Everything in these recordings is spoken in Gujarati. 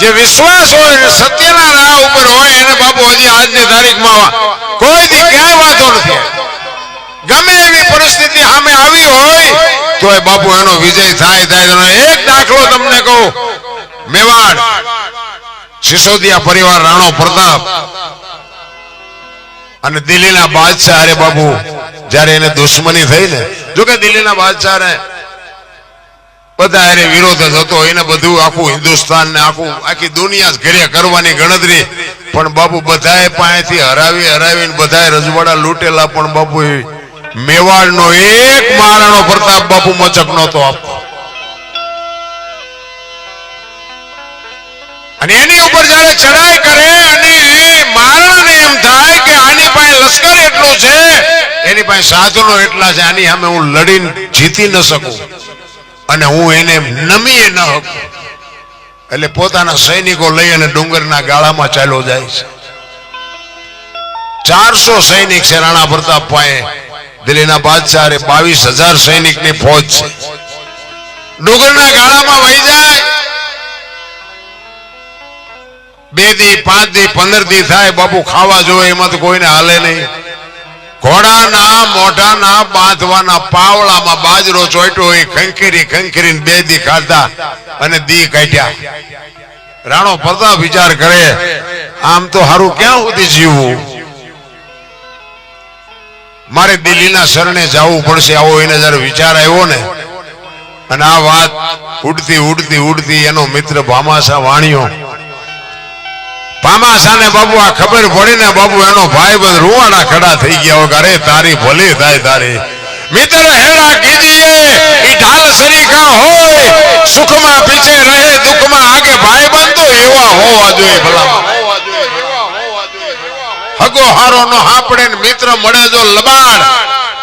જે વિશ્વાસ હોય સત્યના રાહ ઉપર હોય, એને બાપુ હજી આજની તારીખમાં કોઈ ક્યાંય વાંધો નથી. ગમે એવી પરિસ્થિતિ સામે આવી હોય તો એ બાપુ એનો વિજય થાય થાય. એક દાખલો તમને કહું. મેવાડ, સિસોદિયા પરિવાર રાણો પ્રતાપ અને દિલ્હીના બાદશાહ અરે બાબુ જ્યારે એને દુશ્મની થઈ ને, જોકે દિલ્હીના બાદશાહ ને બધા એને વિરોધ જ હતો. એને બધું આખું હિન્દુસ્તાન ને આખું આખી દુનિયા ઘરે કરવાની ગણતરી. પણ બાપુ બધાએ પાસેથી હરાવી હરાવીને બધાએ રજવાડા લૂંટેલા પણ બાપુ મેવાડનો એક મહારાણો પ્રતાપ બાપુ મચક નહોતો આપતો. અને એની ઉપર જયારે ચડાઈ કરે અને મહારાણાને એમ થાય કે આની પાસે લશ્કર એટલું છે, એની પાસે સાધનો એટલા છે, આની સામે હું લડીને જીતી ન શકું. અને હું એને નમી ન શકું એટલે પોતાના સૈનિકો લઈ અને ડુંગરના ગાળામાં ચાલ્યો જાય છે. ચારસો સૈનિક છે રાણા પ્રતાપ પાસે. દિલ્હીના બાદશાહ બાવીસ હજાર સૈનિકની ફોજ છે. ડુંગરના ગાળામાં વહી જાય. બે દી, પાંચ દી, પંદર દી થાય, બાપુ ખાવા જોવે, એમાં તો કોઈને હાલે નહીં. ઘોડાના મોઢાના બાંધવાના પાવળામાં બાજરો ચોટ્યો હોય, ખંખેરી ખંખેરી બે દી ખાધા અને દી કાઢ્યા. રાણો પ્રતાપ વિચાર કરે, આમ તો હારું ક્યાં સુધી જીવવું મારે દિલ્હીના શરણે જવું પડશે. આવો એને જયારે વિચાર આવ્યો ને, અને આ વાત ઉડતી ઉડતી ઉડતી એનો મિત્ર ભામાસા વાણિયો પામાસાને બાબુ, આ ખબર પડી ને બાબુ, એનો ભાઈ બંધ રૂવાડા ખડા થઈ ગયા અરે, તારી ભલી થાય તારી. મિત્ર હેડા કીજીએ ઢાલ સરીખા હોય, સુખમાં પીછે રહે, દુઃખમાં આગે ભાઈ બંધ, એવા હોવા જોઈએ ભલા હગો હારો નો હાપડે મિત્ર મળે જો લબાડ,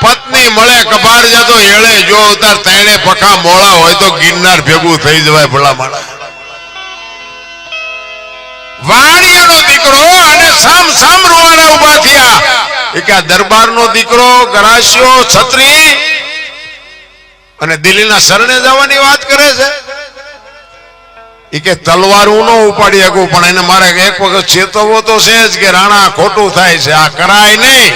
પત્ની મળે કબાડ જતો, એળે જો ઉતાર, તેણે પખા મોળા હોય તો ગિરનાર ભેગું થઈ જવાય ભલા માણા વાણિયાનો દીકરો અને સામ સામ રૂવાડા ઊભા થયા. એ કે આ દરબારનો દીકરો ગરાશિયો છત્રી અને દિલ્હીના શરણે જવાની વાત કરે છે. એ કે તલવાર હું ઉપાડી શકું, પણ એને મારે એક વખત ચેતવવો તો છે જ કે રાણા ખોટું થાય છે, આ કરાય નહીં.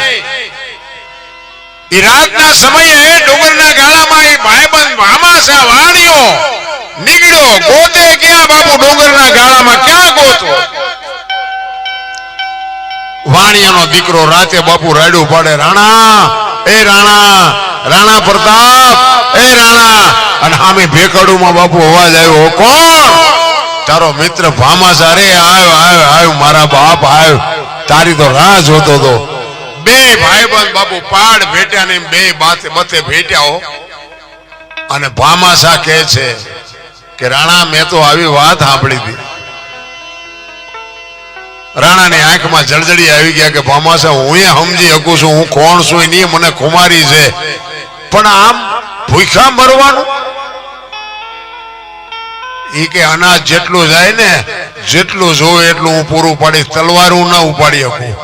એ રાતના સમયે ડુંગરના ગાળામાં એ ભાઈબંધ ભામાસા વાણિયો. નીકળ્યો ગોતે ક્યાં બાપુ ડુંગરના ગાળામાં ક્યાં ગોતો? વાણિયાનો દીકરો રાતે બાપુ રાડ્યું પાડે, રાણા, એ રાણા રાણા પ્રતાપ, એ રાણા. અને સામે ભેકડુમાં બાપુ અવાજ આવ્યો કોણ? તારો મિત્ર ભામાસા રે આવ્યો આવ્યો આવ્યો મારા બાપ આવ્યો તારી તો રાહ જોતો તો. બે ભાઈબંધ બાપુ પાડ ભેટ્યા ને બે બાતે મથે ભેટ્યા હો. અને ભામાસા કહે છે કે, રાણા, મેં તો આવી વાત સાંભળી હતી. રાણાની આંખમાં જળજડી આવી ગયા કે ભામાસા હું એ સમજી શકું છું, હું કોણ છું, એની મને ખુમારી છે. પણ આમ ભૂખા મરવાનું? એ કે, અનાજ જેટલું જાય ને, જેટલું જોવે એટલું હું પૂરું પાડીશ, તલવાર હું ના ઉપાડી શકું.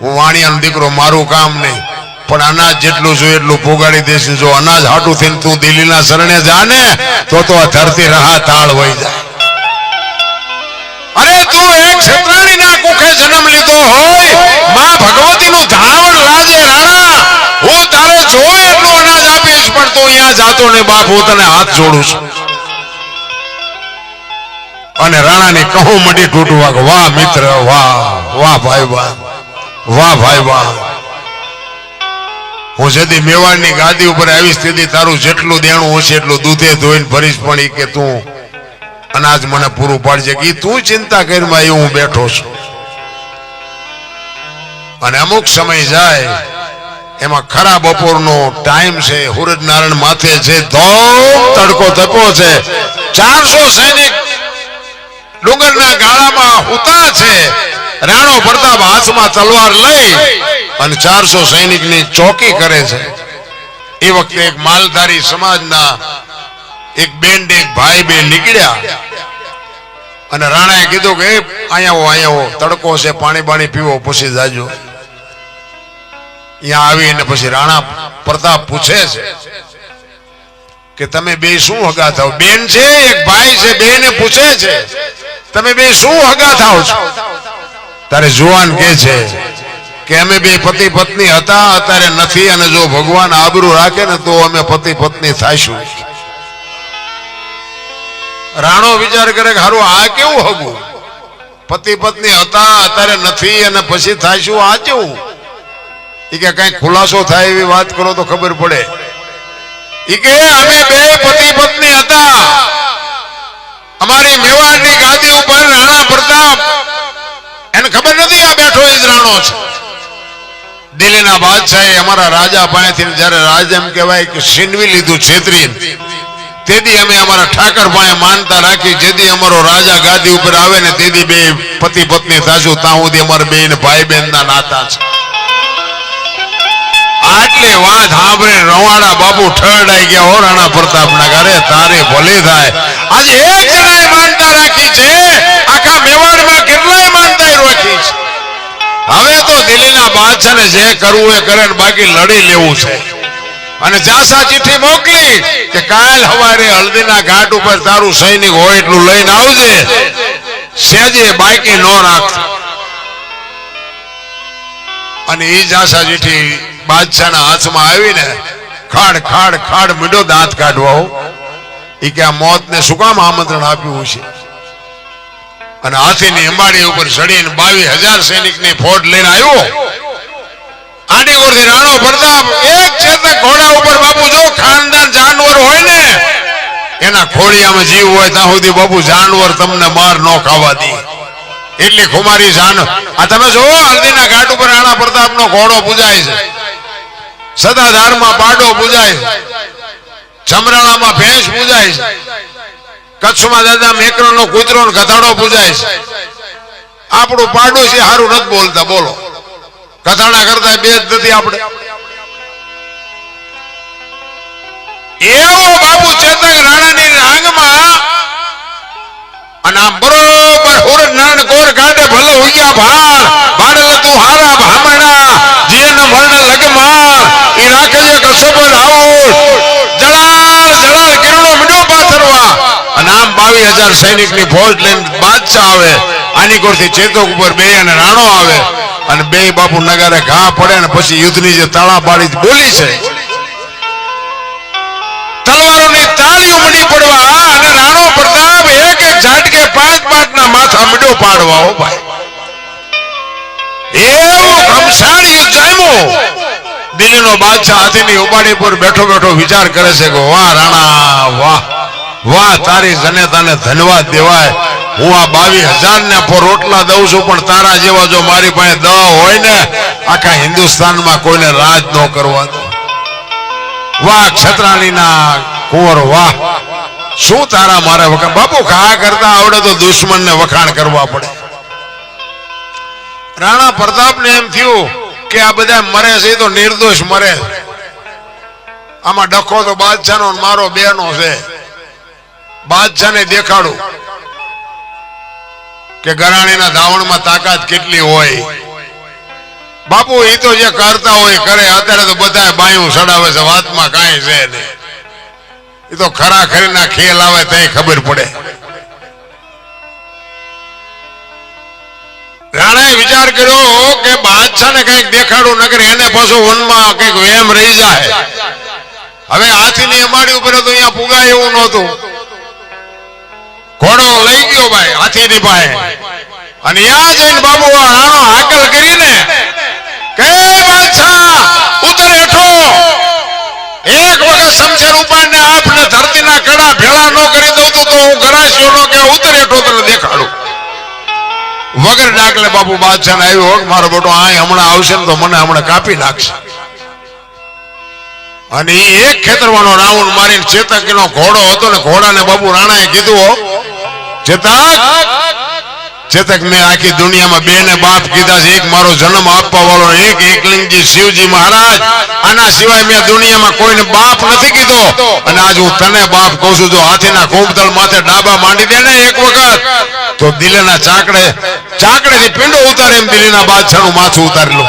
હું વાણિયાનો દીકરો, મારું કામ નહીં. પણ અનાજ જેટલું જોઈએ એટલું પોગાડી દેશે જો અનાજ હાટું થઈને તું દિલ્હીના શરણે જાને, તો તો આ ધરતી રહા તાળ વહી જાય. અરે તું એક ક્ષત્રાણી ના કુખે જન્મ લીધો હોય, માં ભગવતી નું ધાવણ લાજે રાણા હું તારે જોઈ એટલું અનાજ આપીશ, પણ તું અહીંયા જાતો ને બાપ, હું તને હાથ જોડું છું. અને રાણાની કહું મડી તૂટવા વાહ મિત્ર, વાહ વાહ ભાઈ, વાહ વાહ ભાઈ, વાહ. હું જદી મેવાડની ગાદી ઉપર આવી સ્થિતિ તારું જેટલું દેણું હશે એટલું દૂધે ધોઈને ભરીશ, પણ એ કે તું અનાજ મને પૂરું પાડજે. કે તું ચિંતા કરીમાં એ હું બેઠો છું. અને અમુક સમય જાય, એમાં ખરા બપોરનો ટાઈમ છે નારાયણ માથે છે ધોમ તડકો થતો છે, ચારસો સૈનિક ડુંગરના ગાળામાં હુતા છે, રાણો પ્રતાપ હાથમાં તલવાર લઈ અને ચારસો સૈનિકની ચોકી કરે છે. એ વખતે એક માલધારી સમાજના એક બેન એક ભાઈ બે નીકળ્યા. અને રાણાએ કીધું કે અહીંયા અહીંયા તડકો છે, પાણી પાણી પીવો, પૂછી જાજો. અહીંયા આવીને પછી રાણા પ્રતાપ પૂછે છે કે, તમે બે શું હગા થાવ? બેન છે, એક ભાઈ છે, બેને પૂછે છે, તમે બે શું હગા થાવ છો? તારે જુવાન કે છે કે અમે બે પતિ પત્ની હતા, અત્યારે નથી અને જો ભગવાન આબરૂ રાખે ને તો અમે પતિ પત્ની થાશું રાણો વિચાર કરે કે હારું, આ કેવું હગું? પતિ પત્ની હતા, અત્યારે નથી અને પછી થાશું આ કેવું? એ કે કઈ ખુલાસો થાય એવી વાત કરો તો ખબર પડે. એ કે અમે બે પતિ પત્ની હતા. અમારી મેવાડની ગાદી ઉપર રાણા પ્રતાપ. એને ખબર નથી આ બેઠો એ જ રાણો છે. દિલ્હીના બાદશાહે અમારા રાજા પાસેથી જ્યારે રાજ એમ કહેવાય કે છીનવી લીધું છેતરી તેથી અમે અમારા ઠાકર પાસે માનતા રાખી, જેથી અમારો રાજા ગાદી ઉપર આવે ને તેથી બે પતિ પત્ની થાશું ત્યાં અમારા બે ભાઈ બહેન ના નાતા છે. આટલી વાત સાંભળે રવાડા બાપુ ઠરડાઈ ગયા, હો રાણા પ્રતાપના ઘરે તારે ભલે થાય. આજે એક જણાએ માનતા રાખી છે, આખા મેવાડમાં કેટલાય માનતા રાખી છે હવે તો દિલ્હીના બાદશાહને જે કરવું એ કરે બાકી લડી લેવું છે. અને જાસા ચિઠ્ઠી મોકલી કે કાલ હવારે હલ્દીના ઘાટ ઉપર તારું સૈનિક હોય એટલું લઈને આવજે. સેજે બાકી નો રાખ. અને એ જાસા ચિઠ્ઠી બાદશાહના હાથમાં આવીને ખાડ ખાડ ખાડ મીડો દાંત કાઢવા એ કે આ મોતને શું કામ આમંત્રણ આપ્યું છે અને હાથીની અંબાડી ઉપર ચડીને બાવીસ હજાર સૈનિકની ફોજ લઈને આવ્યો. આની કોરથી રાણો પ્રતાપ, એક ચેતક ઘોડા ઉપર બાપુ જો ખાનદાન જાનવર હોય ને, એના ખોળિયામાં જીવ હોય ત્યાં સુધી બાપુ જાનવર તમને માર ન ખાવા દે. એટલી ખુમારી જાન આ તમે જોવો હલ્દીના ઘાટ ઉપર રાણા પ્રતાપનો ઘોડો પૂજાય છે. સદાધારમાં પાડો પૂજાય છે. ચમરાણામાં ભેંસ પૂજાય છે. કચ્છમાં દાદા મેકરો નો કૂતરો ને ગધાડો પૂજાય છે. આપણું પાડું સારું નથી બોલતા, બોલો. કથાણા કરતા બે જ નથી આપણે. એવો બાપુ ચેતક રાણાની આંગમાં અને આ બરોબર હુર નાન કોર કાઢે ભલે ઉગ્યા ભાર ભાડલ તું હારા ભામણા જીન મરણ લગમાર ઈ રાખજે કસબર આવું જળાલ જળાલ કિરણો મીડો પાથરવા અને આમ બાવીસ હજાર સૈનિકની ફોજ લઈને બાદશાહ આવે, આની કોરથી ચેતક ઉપર બે અને રાણો આવે અને બે બાપુ નગારે ઘા પડે ને પછી યુદ્ધની જે તાળા પાડી બોલી છે, તલવારોની તાળીઓ મળી પડવા અને રાણો પ્રતાપ એક એક ઝાટકે પાંચ પાંચ ના માથા મીડો પાડવા ભાઈ. એવું ઘમસાણ યુદ્ધ જામ્યું. દિલ્હીનો બાદશાહ હાથીની ઉપાડી પર બેઠો બેઠો વિચાર કરે છે કે વાહ રાણા, વાહ. વાહ, તારી જનેતાને ધન્યવાદ દેવાય. હું આ બાવીસ હજાર ને રોટલા દઉં છું, પણ તારા જેવા જો મારી પાસે દ હોય ને, આખા હિન્દુસ્તાનમાં કોઈને રાજ ન કરવા દો વાહ ક્ષત્રાણીના કુંવર, વાહ. શું તારા મારે વખાણ? બાપુ કા કરતા આવડે તો દુશ્મનને વખાણ કરવા પડે. રાણા પ્રતાપને એમ થયું કે આ બધા મરે છે તો નિર્દોષ મરે. આમાં ડખો તો બાદશાહનો મારો બેનો છે. બાદશાહને દેખાડું કે ગરાણીના ધાવણમાં તાકાત કેટલી હોય. બાપુ એ તો જે કરતા હોય, કરે, અત્યારે તો બધા બાયું સડાવે છે, વાતમાં કાંઈ છે એ તો ખરા ખરીના ખેલ આવે તઈ ખબર પડે. રાણાએ વિચાર કર્યો કે બાદશાહને કંઈક દેખાડું નગર એને પાછું વનમાં કંઈક વેમ રહી જાય. હવે હાથીની અમાડી ઉપર અહીંયા પુગાય એવું નહોતું. ઘોડો લઈ ગયો ભાઈ, હાથીની પાસે. અને યા જઈને બાબુ આ હાકલ કરીને કે બાદશાહ, ઉતર હેઠો એક વખત શમશેર ઉપાડને આપને ધરતીના કડા ભેળા ન કરી દઉં તો તો હું ગરાસ્યો નો કે ઉતર હેઠો દેખાડું. વગર ડાકલે બાપુ બાદશાહ ને આવ્યો મારો બેટો આ હમણાં આવશે ને તો મને હમણાં કાપી નાખશે. અને એક ખેતરવાનો રાઉન્ડ મારીને ચેતક ઘોડો હતો ને, ઘોડાને બાપુ રાણાએ કીધું ચેતક! ચેતક મેં આખી દુનિયામાં બે ને બાપ કીધા છે, એક મારો જન્મ આપવા વાળો, એક એકલિંગજી શિવજી મહારાજ. આના સિવાય મેં દુનિયામાં કોઈને બાપ નથી કીધો. અને આજ હું તને બાપ કહું છું, જો હાથીના કોમતલ માથે ડાબા માંડી દે ને એક વખત, તો દિલેના ચાકડે, ચાકડેથી પિંડો ઉતારે એમ દિલ્હીના બાદશાહનું માથું ઉતારેલું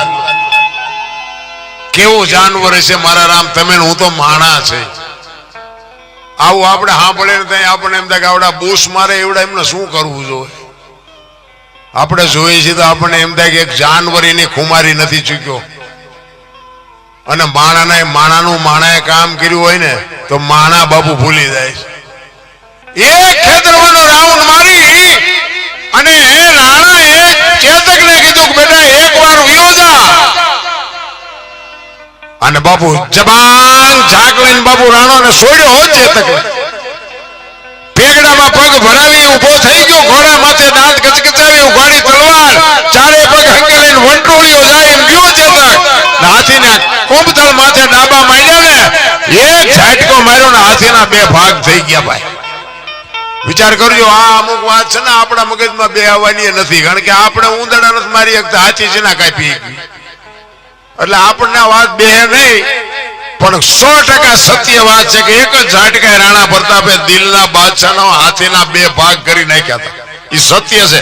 કેવું જાનવર છે મારા રામ, તમે હું તો માણા છે. આવું આપણે સાંભળે ને ત્યાં આપણને એમ થાય કે આવડા બોસ મારે એવડા એમને શું કરવું જોઈએ? આપણે જોઈએ છીએ તો આપણને એમ થાય કે એક જાનવર એની ખુમારી નથી ચૂક્યો. અને માણાના માણાનું માણાએ કામ કર્યું હોય ને, તો માણા બાપુ ભૂલી જાય છે. એક ખેતરવાનો રાઉન્ડ મારી અને રાણાએ ચેતકને કીધું બેટા, એકવાર વિયો જા અને બાપુ જબાન ઝાક લઈને બાપુ રાણો ને છોડ્યો હો ચેતક પેગડામાં પગ ભરાવી ઊભો થઈ ગયો ઘોડા માથે દાંત કચકચાવી ઉઘાડી તલવાર. ચારે પગ હંકેલીને વંટોળીઓ જાય ગયો ચેતક ને હાથીના કોબતળ માથે ડાબા માંડ્યા ને, એક ઝાટકો માર્યો ને હાથીના બે ભાગ થઈ ગયા ભાઈ. વિચાર કરજો, આ અમુક વાત છે ને આપણા મગજમાં બે આવવાની નથી. કારણ કે આપણે ઉંદડા નથી મારી હાથી છે ના કાપી એટલે આપણને વાત બે નહીં, પણ સો ટકા સત્ય વાત છે કે એક જ ઝાટકાએ રાણા પ્રતાપે દિલના બાદશાહનો હાથીના બે ભાગ કરી નાખ્યા હતા. એ સત્ય છે.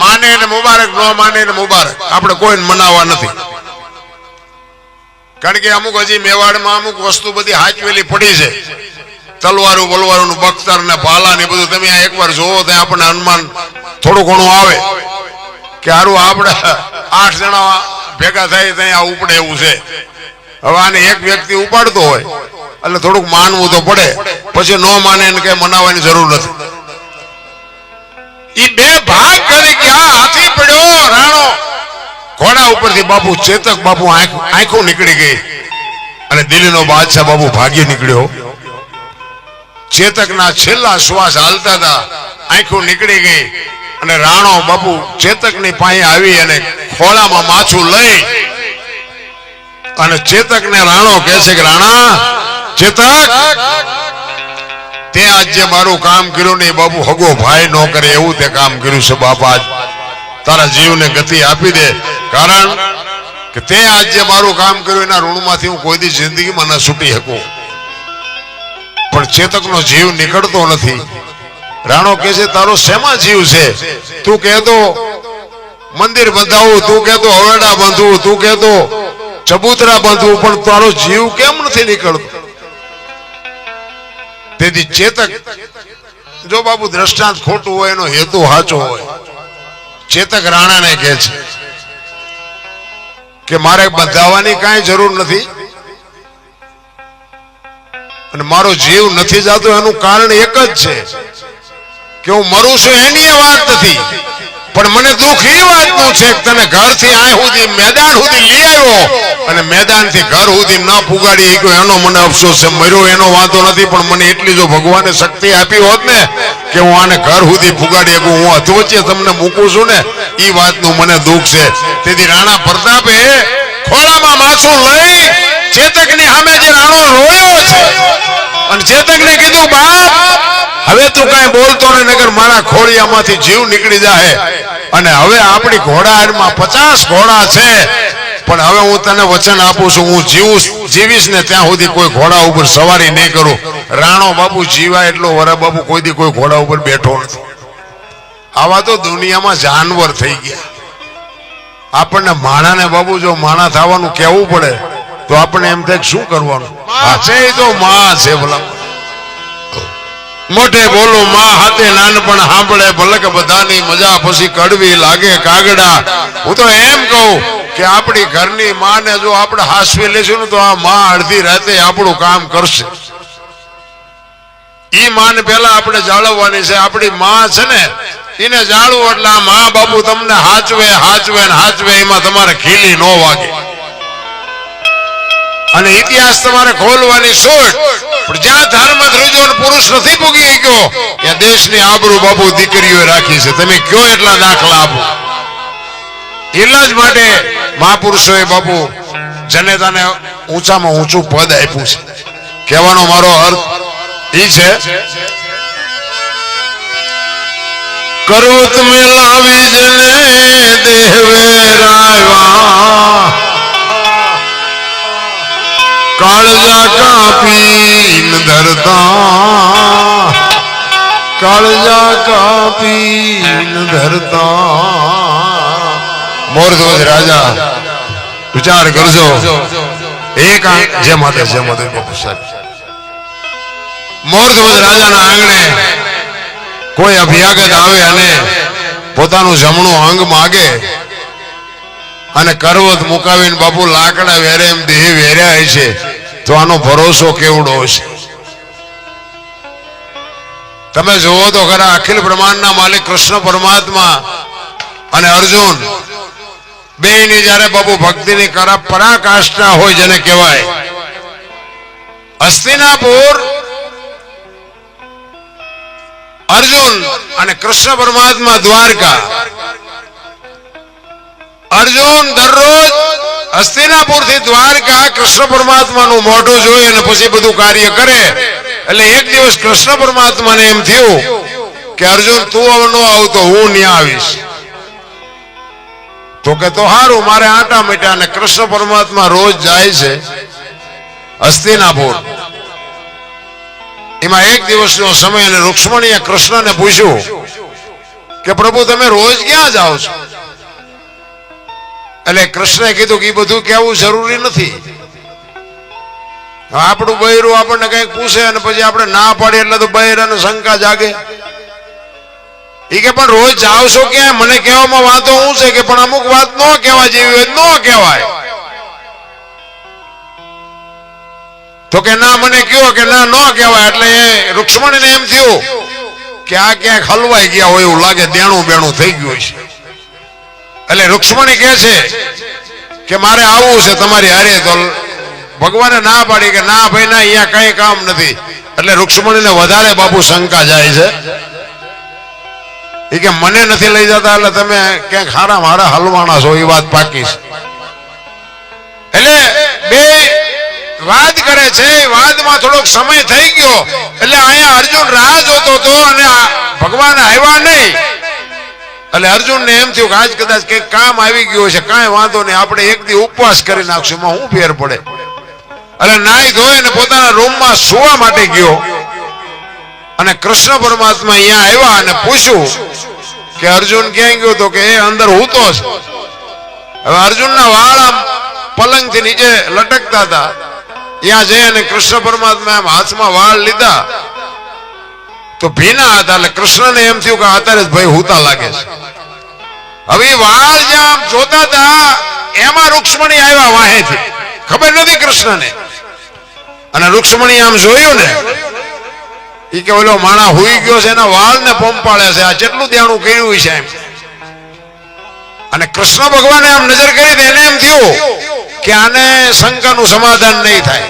માને ને મુબારક, ન માને ને મુબારક. આપણે કોઈને મનાવવા નથી. કારણ કે અમુક હજી મેવાડમાં અમુક વસ્તુ બધી હાચવેલી પડી છે. તલવારું બલવારું બખ્તર ને ભાલા ને બધું તમે એક એકવાર જોવો તો આપણને અનુમાન થોડું ઘણું આવે કે સારું આપણે આઠ જણા ભેગા થાય ત્યાં આ ઉપડે એવું છે. હવે આને એક વ્યક્તિ ઉપાડતો હોય, એટલે થોડુંક માનવું તો પડે. પછી ન માને એને કઈ મનાવવાની જરૂર નથી. ઈ બે ભાગ કરી ગયા હાથી પડ્યો, રાણો. ઘોડા ઉપરથી બાપુ ચેતક બાપુ આંખ નીકળી ગઈ. અને દિલ્હીનો બાદશાહ બાપુ ભાગ્ય નીકળ્યો. ચેતકના છેલ્લા શ્વાસ હાલતા હતા. આંખો નીકળી ગઈ. અને રાણો બાપુ ચેતકની પાસે આવી અને ખોળામાં માછું લઈ અને ચેતકને રાણો કહે છે કે, રાણા, ચેતક તે આજે મારું કામ કર્યું ને એ બાપુ હગો ભાઈ ન કરે એવું તે કામ કર્યું છે, બાપા તારા તારા જીવને ગતિ આપી દે. કારણ કે તે આજે મારું કામ કર્યું, એના ઋણમાંથી હું કોઈ દી જિંદગીમાં ન છૂટી શકું. પણ ચેતકનો જીવ નીકળતો નથી. રાણો કે છે, તારો શેમાં જીવ છે? તું કહેતો, મંદિર બંધાવું, તું કહેતો હવેડા બાંધવું, તું કહેતો, ચબૂતરા બાંધવું, પણ તારો જીવ કેમ નથી નીકળતો? તેથી ચેતક, જો બાબુ દ્રષ્ટાંત ખોટું હોય, એનો હેતુ સાચો હોય, ચેતક રાણાને કહે છે કે, મારે બંધાવવાની કાંઈ જરૂર નથી અને મારો જીવ નથી જાતો, એનું કારણ એક જ છે. કે હું મરું છું એની વાત નથી. પણ મને દુઃખ એ વાતનું છે કે તને ઘરથી આ સુધી મેદાન સુધી લઈ આવ્યો અને મેદાનથી ઘર સુધી ન પુગાડી ગયો એનો મને અફસોસ છે, મર્યો એનો વાંધો નથી, પણ મને એટલી જો ભગવાને શક્તિ આપી હોત ને કે હું આને ઘર સુધી પુગાડી શકું, હું અધવચ્ચે તમને મૂકું છું ને એ વાતનું મને દુઃખ છે. તેથી રાણા પ્રતાપે ખોળામાં માથું લઈ ચેતકની સામે જે રાણો રોયો છે, અને ચેતકને કીધું, બાપ હવે તું કઈ બોલતો ને નગર મારા ખોળિયામાંથી જીવ નીકળી જાય. અને હવે આપણી ઘોડામાં પચાસ ઘોડા છે. પણ હવે હું તને વચન આપું છું, હું જીવું જીવીશ ને ત્યાં સુધી કોઈ ઘોડા ઉપર સવારી નહીં કરું. રાણો બાપુ જીવા એટલો વરા બાપુ કોઈ દી કોઈ ઘોડા ઉપર બેઠો નથી. આવા તો દુનિયામાં જાનવર થઈ ગયા. આપણને માણાને બાબુ જો માણા થવાનું કેવું પડે, તો આપણે એમ થાય શું કરવાનું? છે તો માં છે ભલા. મોઢે બોલું, માં હાથે નાનપણ સાંભળે, ભલક બધાની મજા પછી કડવી લાગે કાગડા. હું તો એમ કહું કે આપણી ઘરની માને જો આપણે હાસવી લેશું ને તો આ માં અડધી રાતે આપણું કામ કરશે. ઈ માન પેલા આપણે જાળવવાની છે. આપણી માં છે ને, એને જાળવું એટલે આ મા બાપુ તમને હાચવે હાચવે ને હાચવે, એમાં તમારે ખીલી ન વાગે. અને ઇતિહાસ તમારે ખોલવાની શોધ જ્યાં ધર્મ ધ્રુજો પુરુષ નથી ભૂગી ગયો ત્યાં દેશની આબરૂ બાબુ દીકરીઓ રાખી છે. તમે કયો એટલા દાખલા આપો? એટલા જ માટે મહાપુરુષોએ બાપુ જનેતાને ઊંચામાં ઊંચું પદ આપ્યું છે. કહેવાનો મારો અર્થ એ છે, કરોત મેં લાવી જને દેવે રાયવા કાળજા કાપીન ધરતા કાળજા કાપીન ધરતા મોરધ્વજ રાજા વિચાર કરજો એક જે માતા જે માતા બાપુ મોરધ્વજ રાજાના આંગણે કોઈ અભ્યાગત આવે અને પોતાનું જમણું અંગ માગે અને કરવત મુકાવીને બાપુ લાકડા વેરે એમ દેહ વેર્યા છે. તો આનો ભરોસો કેવડો છે તમે જુઓ તો ખરા અખિલ બ્રહ્માંડના માલિક કૃષ્ણ પરમાત્મા અને અર્જુન બેની જયારે બાપુ ભક્તિની કરા પરાકાષ્ઠા હોય જેને કહેવાય, હસ્તિનાપુર અર્જુન અને કૃષ્ણ પરમાત્મા દ્વારકા. અર્જુન દરરોજ હસ્તિનાપુરથી દ્વારકા કૃષ્ણ પરમાત્માનું મોઢું જોઈ અને પછી બધું કાર્ય કરે. એટલે એક દિવસ કૃષ્ણ પરમાત્માને એમ થયું કે અર્જુન, તું ન આવતો, હું ત્યાં આવીશ. તો કે તો હારું, મારે આટા મીટા અને કૃષ્ણ પરમાત્મા રોજ જાય છે હસ્તિનાપુર. એમાં એક દિવસનો સમય અને રૂક્ષ્મણીએ કૃષ્ણને પૂછ્યું કે પ્રભુ, તમે રોજ ક્યાં જાઓ છો? એટલે કૃષ્ણે કીધું કે બધું કેવું જરૂરી નથી. આપણું બૈરું આપણને કઈ પૂછે અને પછી આપણે ના પાડીએ એટલે તો બૈરાને શંકા જાગે. એ કે પણ રોજ જાવ છો ક્યાં મને કહેવામાં વાંધો શું છે કે પણ અમુક વાત ન કહેવા જેવી હોય ન કહેવાય. તો કે ના, મને કયો કે ના, ન કહેવાય એટલે એ રૂક્ષ્મણીને એમ થયું કે આ ક્યાંક હલવાઈ ગયા હોય એવું લાગે દેણું બેણું થઈ ગયું છે એટલે રૂક્ષ્મણી કહે છે કે મારે આવવું છે તમારી હારે તો ભગવાને ના પાડી કે ના ભાઈ, ના, અહીંયા કઈ કામ નથી. એટલે રૂક્ષ્મણીને વધારે બાપુ શંકા જાય છે. એ કે મને નથી લઈ જતા, એટલે તમે ક્યાંક હારા મારા હલવાના છો એ વાત પાકી છે. એટલે બે વાત કરે છે વાતમાં થોડોક સમય થઈ ગયો. એટલે અહીંયા અર્જુન રાહ જોતો હતો અને ભગવાન આવ્યા નહીં. એટલે અર્જુન ને એમ થયું કે આજ કદાચ કઈ કામ આવી ગયું છે કાંઈ વાંધો નહીં, આપણે એક દી ઉપવાસ કરી નાખશું, એમાં શું ફેર પડે? એટલે નાઈ ધોઈ ને પોતાના રૂમમાં સુવા માટે ગયો. અને કૃષ્ણ પરમાત્મા અહીંયા આવ્યા અને પૂછ્યું કે અર્જુન ક્યાં ગયો તો કે એ અંદર હૂતો છે. હવે અર્જુનના વાળ આમ પલંગથી નીચે લટકતા હતા. ત્યાં જઈ અને કૃષ્ણ પરમાત્મા એમ હાથમાં વાળ લીધા. તો ભીના હતા એટલે કૃષ્ણને એમ થયું કે અત્યારે ભાઈ હુતા લાગે છે. હવે વાળ જ્યાં જોતા હતા, એમાં રૂક્ષ્મણી આવ્યા વાહેથી. ખબર નથી કૃષ્ણને. અને રૂક્ષ્મણી આમ જોયું ને એ કે ઓલો માણા હુઈ ગયો છે, એના વાળ ને પંપાળે છે. આ જેટલું દેણું કર્યું છે એમ. અને કૃષ્ણ ભગવાને આમ નજર કરી તો એને એમ થયું કે આને શંકાનું સમાધાન નહીં થાય.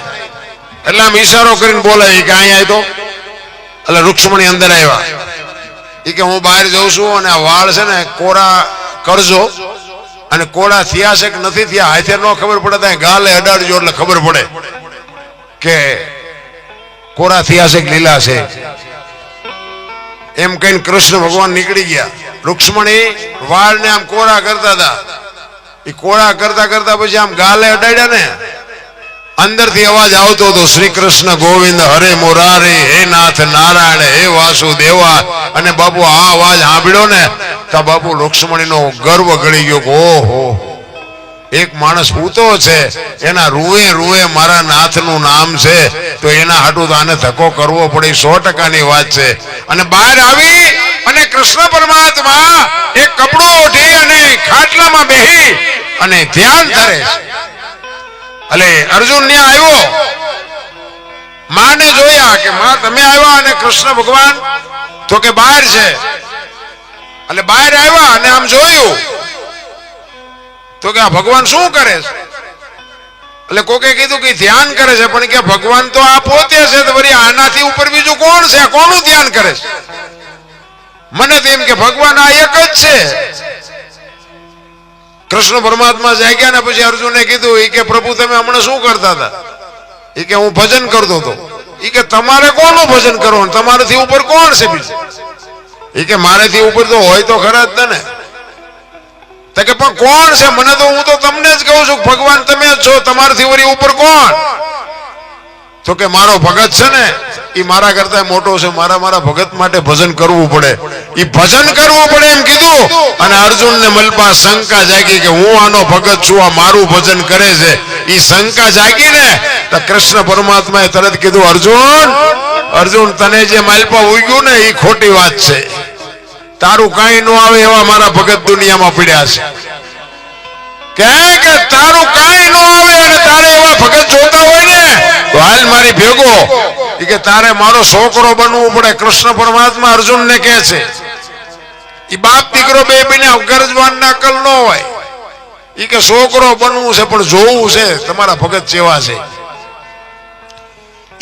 એટલે આમ ઈશારો કરીને બોલાય કે અહીંયા તો. એટલે રૂક્ષ્મણી અંદર આવ્યા. એ કે હું બહાર જઉં છું અને આ વાળ છે ને કોરા કરજો. અને કોરા થયા છે કે નથી થયા, હાથે ન ખબર પડે ત્યાં ગાલે અડાડજો એટલે ખબર પડે કે કોરા થયા છે કે લીલા છે. એમ કહીને કૃષ્ણ ભગવાન નીકળી ગયા. રૂક્ષ્મણી વાળને આમ કોરા કરતા હતા. એ કોરા કરતા કરતા પછી આમ ગાલે અડાડ્યા ને અંદરથી અવાજ આવતો હતો શ્રી કૃષ્ણ ગોવિંદ હરે મોરારે, હે નાથ નારાયણ, હે વાસુદેવા. અને બાપુ, આ અવાજ સાંભળ્યો ને. તો બાપુ રૂક્ષ્મણીનો ગર્વ ગળી ગયો ઓહો, એક માણસ પૂતો છે, એના રૂએ રૂએ મારા નાથનું નામ છે, તો એના હાટું તો આને ધક્કો કરવો પડે સો ટકાની વાત છે. અને બહાર આવી અને કૃષ્ણ પરમાત્મા એક કપડું ઓઢી અને ખાટલામાં બેહી અને ધ્યાન ધરે છે. એટલે અર્જુન ત્યાં આવ્યો? માને જોયા કે માં, તમે આવ્યા અને કૃષ્ણ ભગવાન તો કે બહાર છે. એટલે બહાર આવ્યા અને આમ જોયું. તો કે આ ભગવાન શું કરે છે? એટલે કોકે કીધું કે ધ્યાન કરે છે, પણ કે ભગવાન તો આ પોતે છે તો વળી આનાથી ઉપર બીજું કોણ છે? કોનું ધ્યાન કરે છે? મને તો એમ કે ભગવાન આ એક જ છે. કૃષ્ણ પરમાત્મા જાગ્યા ને પછી અર્જુને કીધું એ કે પ્રભુ, તમે હમણાં શું કરતા હતા? એ કે, હું ભજન કરતો હતો. એ કે, તમારે કોનું ભજન કરવાનું? તમારાથી ઉપર કોણ છે? બીજું એ કે, મારેથી ઉપર તો હોય તો ખરા જ ને તો કે, પણ કોણ છે? મને તો હું તો તમને જ કહું છું ભગવાન તમે જ છો, તમારાથી વળી ઉપર કોણ? તો કે, મારો ભગત છે ને એ મારા કરતા મોટો છે, મારા મારા ભગત માટે ભજન કરવું પડે. ભજન કરવું પડે એમ કીધું. અને અર્જુન ને મલપા શંકા જાગી કે હું આનો ભગત છું, આ મારું ભજન કરે છે. એ શંકા જાગી ને તો કૃષ્ણ પરમાત્માએ તરત કીધું, અર્જુન અર્જુન, તને જે માલપા ઉગ્યું ને એ ખોટી વાત છે. તારું કાંઈ ન આવે એવા મારા ભગત દુનિયામાં પડ્યા છે. કે કે તારું કાંઈ ન આવે અને તારે એવા ભગત જોતા હોય ને, તો હાલ મારી ભેગો. કે, તારે મારો છોકરો બનવું પડે. કૃષ્ણ પરમાત્મા અર્જુનને કહે છે. ઈ બાપ દીકરો બે બને ગરજવાન ના અકલ ન હોય. એ કે છોકરો બનવું છે, પણ જોવું છે, તમારા ભગત જેવા છે.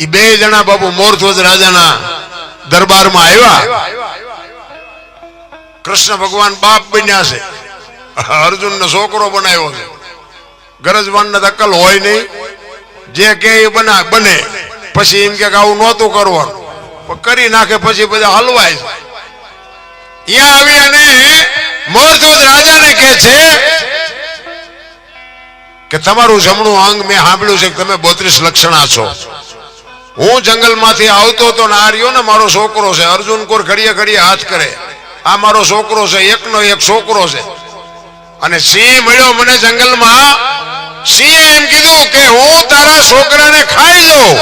એ બે જણા બાપુ મોરધ્વજ રાજાના દરબારમાં આવ્યા. કૃષ્ણ ભગવાન બાપ બન્યા છે. અર્જુન નો છોકરો બનાવ્યો છે. ગરજવાન ને અકલ હોય નહીં. જે કે એ બના, બને. પછી એમ કે આવું નહોતું કરવાનું. કરી નાખે, પછી બધા હલવાય છે. અહીંયા આવી અને મોરધ્વજ રાજાને કહે છે કે તમારું જમણું અંગ મેં સાંભળ્યું છે તમે બોત્રીસ લક્ષણા છો. હું જંગલમાંથી આવતો તો નાર્યો ને મારો છોકરો છે. અર્જુન કોર ઘડીએ ઘડીએ હાથ કરે. આ મારો છોકરો છે, એકનો એક છોકરો છે. અને સિંહ મળ્યો મને જંગલમાં. સિંહ એમ કીધું કે હું તારા છોકરાને ખાઈ જાઉં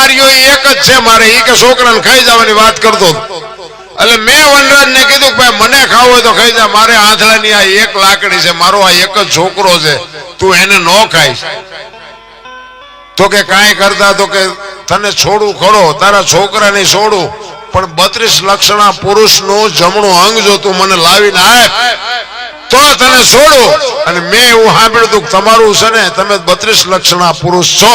આર્યો એક જ છે મારે. એ કે છોકરાને ખાઈ જવાની વાત કરતો. એટલે મેં વનરાજને કીધું ભાઈ, મને ખાવું હોય તો ખાઈ જા. મારે આંધળાની આ એક લાકડી છે. મારો આ એક જ છોકરો છે. તું એને ન ખાઈશ. તો કે કાંઈ કરતા તો કે, તને છોડું ખરો. તારા છોકરાને છોડું. પણ બત્રીસ લક્ષણા પુરુષનું જમણું અંગ જો તું મને લાવીને આપ તો તને છોડું. અને મેં એવું સાંભળ્યું હતું તમારું છે ને, તમે બત્રીસ લક્ષણા પુરુષ છો.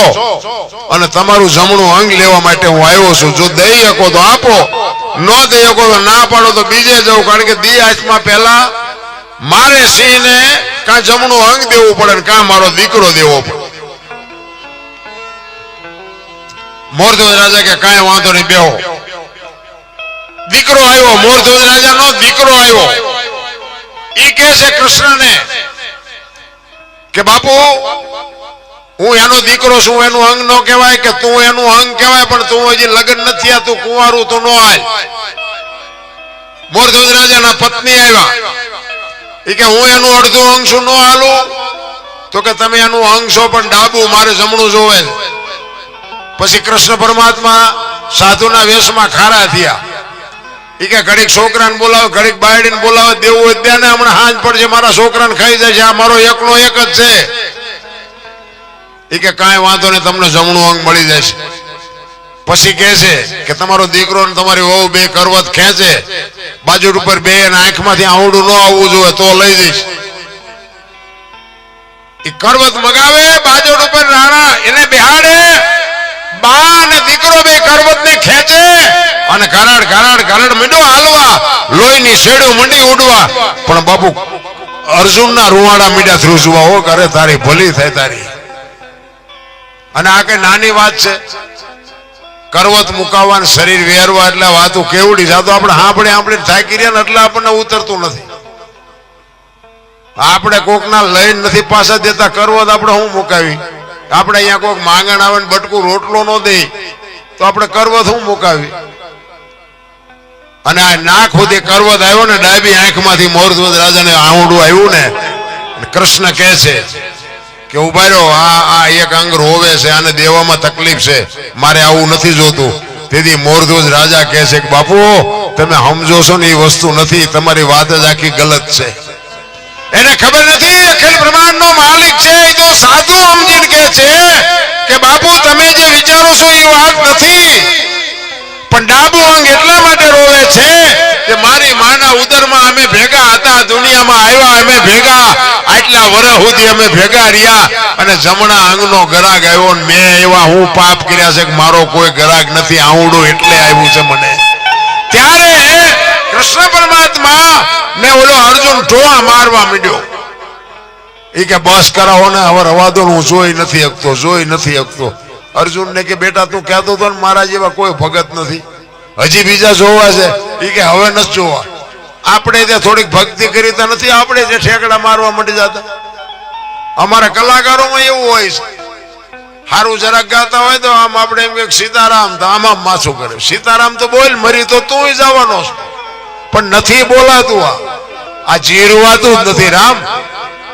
અને તમારું જમણું અંગ લેવા માટે હું આવ્યો છું. જો દઈ શકો તો આપો. ન દઈ શકો ના પાડો તો બીજે જવું, કારણ કે દી આંચમાં પહેલા મારે સિંહને કાં જમણું અંગ દેવું પડે ને કાં મારો દીકરો દેવો પડે. મોરધ્વજ રાજા કે કાંઈ વાંધો નહીં, બેહો. દીકરો આવ્યો, મોરધ્વજ રાજાનો દીકરો આવ્યો. ઈ કે છે કૃષ્ણને કે બાપુ હું એનો દીકરો છું એનું અંગ ન કહેવાય કે તું એનું અંગ કહેવાય, પણ તું હજી લગ્ન નથી આ તું કુંવારું તો નો આય મોરધોજ રાજાના પત્ની આવ્યા. ઈ કે હું એનું અડધું અંગ છું, નો હાલું. તો કે તમે એનું અંગ છો, પણ ડાબુ મારે જમણું જોવે પછી કૃષ્ણ પરમાત્મા સાધુના વેશમાં ખારા થયા. ઈ કે ઘડીક છોકરાને બોલાવે, ઘડીક બાયડીને બોલાવે, દેવું હોય ત્યાં ને હમણાં હાંજ પડશે, મારા છોકરાને ખાઈ છે, આ મારો એકનો એક જ છે. ઈ કે કાંઈ વાંધો નહીં, તમને જમણું અંગ મળી જશે. પછી કહે છે કે તમારો દીકરો ને તમારી વહુ બે કરવત ખેંચે બાજુ ઉપર બે આંખમાંથી આવડું ન આવવું જોઈએ તો લઈ જઈશ. એ કરવત મગાવે બાજુ ઉપર રાણા એને બિહાડે, બા અને દીકરો બે કરવત ને ખેંચે અને કરાડ કરાડ કરાડ મીંડો હાલવા, લોહીની શેડું મંડી ઉડવા. પણ બાપુ, અર્જુનના રૂવાડા મીડા ધ્રુજવા, હો કરે તારી ભલી થાય તારી. અને આ કઈ નાની વાત છે? કરવત મુકાવવા ને શરીર વેરવા એટલે વાતો કેવડી છે? આપણે સાંભળે આપણે થાકી રહ્યા ને એટલે આપણને ઉતરતું નથી. આપણે કોકના લઈને નથી પાછા દેતા. કરવત આપણે શું મુકાવી? આપણે અહીંયા કોક માંગણ આવે ને બટકું રોટલો ન દે, તો આપણે કરવત શું મુકાવી? અને આ નાક સુધી કરવત આવ્યો ને ડાબી આંખમાંથી રાજા રાજાને આવડું આવ્યું ને કૃષ્ણ કહે છે કે ઊભા રહ્યો આ આ એક અંગ રોવે છે, આને દેવામાં તકલીફ છે. મારે આવું નથી જોતું. તેથી મોરધ્વજ રાજા કહે છે કે, બાપુ, તમે સમજો છો ને એ વસ્તુ નથી, તમારી વાત જ આખી ગલત છે. એને ખબર નથી, અખિલ બ્રહ્માંડ નો માલિક છે, એ તો સાધુ સમજીને કહે છે કે, બાપુ, તમે જે વિચારો છો એ વાત નથી. પણ ડાબુ અંગ એટલા માટે રોવે છે કે મારી માના ઉદરમાં અમે ભેગા હતા, દુનિયામાં આવ્યા, અમે ભેગા, આટલા વર્ષ સુધી અમે ભેગા રહ્યા અને જમણા અંગનો ગરાગ આવ્યો ને મેં એવા હું પાપ કર્યા છે કે મારો કોઈ ગરાગ નથી આવડું એટલે આવ્યું છે મને. ત્યારે કૃષ્ણ પરમાત્મા ને ઓલો અર્જુન ઢોળા મારવા માંડ્યો. એ કે, બસ કરાવો ને, હવે રવાદો હું જોઈ નથી શકતો, જોઈ નથી શકતો. અર્જુન ને કે, બેટા, તું કહેતો હતો મારા જેવા કોઈ ભગત નથી. હજી બીજા જોવા છે. એ કે, હવે નથી જોવા. આપણે ત્યાં થોડીક ભક્તિ કરી નથી, આપણે જે ઠેકડા મારવા માંડી જતા. અમારા કલાકારોમાં એવું હોય છે. સારું જરાક ગાતા હોય તો આમ આપણે એમ કે સીતારામ, તો આમ માથું કરે. સીતારામ, તો બોલ મરી, તો તું જવાનો પણ નથી બોલાતું આ. આ જીરવાતું જ નથી, રામ.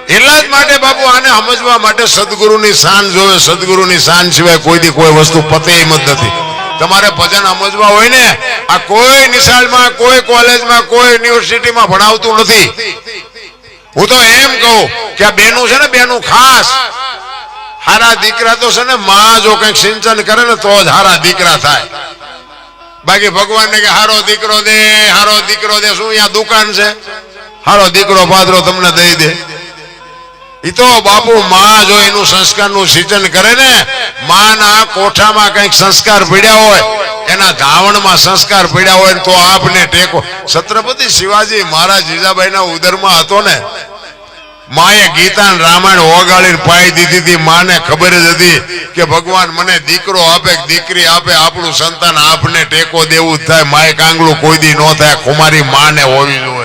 એટલા જ માટે બાપુ આને સમજવા માટે સદગુરુની શાન જોવે, સદગુરુની શાન સિવાય કોઈ કોઈ વસ્તુ પતે એમ જ નથી. તમારે ભજન સમજવા હોય ને, આ કોઈ નિશાળમાં, કોઈ કોલેજમાં, કોઈ યુનિવર્સિટીમાં ભણાવતું નથી. હું તો એમ કહું કે આ બેનું છે ને, બેનું ખાસ. હારા દીકરા તો છે ને, માં જો કંઈક સિંચન કરે ને, તો જ હારા દીકરા થાય. બાકી ભગવાનને કે હારો દીકરો દે, હારો દીકરો દે, શું અહીંયા દુકાન છે? હારો દીકરો પાદરો તમને દઈ દે. ઈ તો બાપુ માં જો એનું સંસ્કારનું સિંચન કરે ને, માના કોઠામાં કંઈક સંસ્કાર પીડ્યા હોય, એના ધાવણમાં સંસ્કાર પીડ્યા હોય તો આપને ટેકો. છત્રપતિ શિવાજી મહારાજ જીજાબાઈના ઉદરમાં હતો ને, માએ ગીતા રામાયણ ઓગાળીને પાઈ દીધી હતી. માને ખબર જ હતી કે ભગવાન મને દીકરો આપે દીકરી આપે, આપણું સંતાન આપને ટેકો દેવું થાય. માએ કાંગળું કોઈ દી ન થાય. કુમારી માને હોવી જોઈએ.